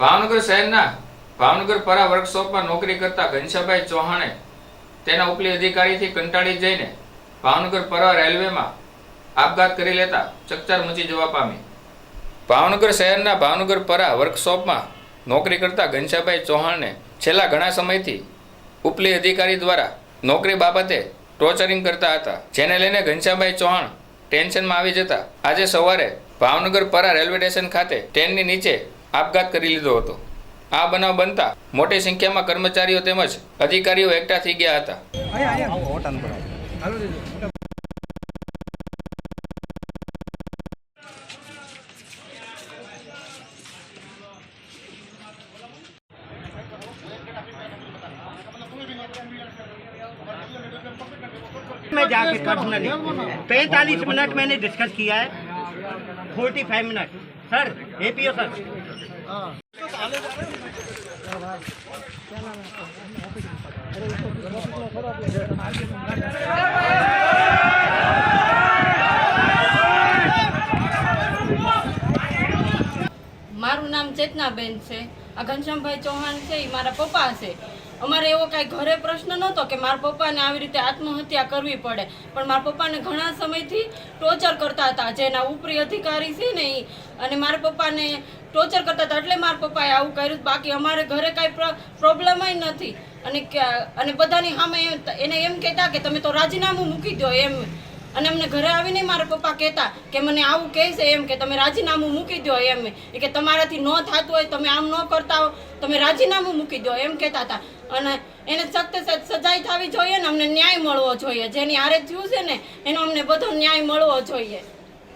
ભાવનગર શહેરના ભાવનગર પરા વર્કશોપમાં નોકરી કરતા ઘનશ્યાભાઈ ચૌહાણે તેના ઉપલી અધિકારીથી કંટાળી જઈને ભાવનગર પરા રેલવેમાં આપઘાત કરી લેતા ચકચાર મચી જવા પામી. ભાવનગર શહેરના ભાવનગર પરા વર્કશોપમાં નોકરી કરતા ઘનશ્યાભાઈ ચૌહાણને છેલ્લા ઘણા સમયથી ઉપલી અધિકારી દ્વારા નોકરી બાબતે ટોર્ચરિંગ કરતા હતા, જેને લઈને ઘનશ્યાભાઈ ચૌહાણ ટેન્શનમાં આવી જતા. આજે સવારે ભાવનગર પરા રેલવે સ્ટેશન ખાતે ટ્રેનની નીચે આપઘાત કરી લીધો હતો આ બનાવ બનતા મોટી સંખ્યામાં કર્મચારીઓ તેમજ અધિકારીઓ એકઠા થઈ ગયા હતા मैं जाके पर्सनली पैंतालीस मिनट मैंने डिस्कस किया है फोर्टी फाइव मिनट સર એ પીઓ સર. મારું નામ ચેતનાબેન છે. આ ઘનશ્યામભાઈ ચૌહાણ છે એ મારા પપ્પા છે. અમારે એવો કાંઈ ઘરે પ્રશ્ન નહોતો કે મારા પપ્પાને આવી રીતે આત્મહત્યા કરવી પડે. પણ મારા પપ્પાને ઘણા સમયથી ટોર્ચર કરતા હતા. જેના ઉપરી અધિકારી છે ને એ અને મારા પપ્પાને ટોર્ચર કરતા હતા એટલે મારા પપ્પાએ આવું કર્યું. બાકી અમારે ઘરે કાંઈ પ્રોબ્લેમ નથી. અને અને બધાની સામે એને એમ કહેતા કે તમે તો રાજીનામું મૂકી દો એમ. અને અમને ઘરે આવીને મારા પપ્પા કહેતા કે મને આવું કહે છે એમ કે તમે રાજીનામું મૂકી દો એમ. કે તમારાથી ન થતું હોય, તમે આમ ન કરતા હો, તમે રાજીનામું મૂકી દો એમ કહેતા હતા. અને એને સખત સખ્ત સજાઈ થવી જોઈએ ને અમને ન્યાય મળવો જોઈએ. જેની હારે થયું છે ને, એનો અમને બધો ન્યાય મળવો જોઈએ.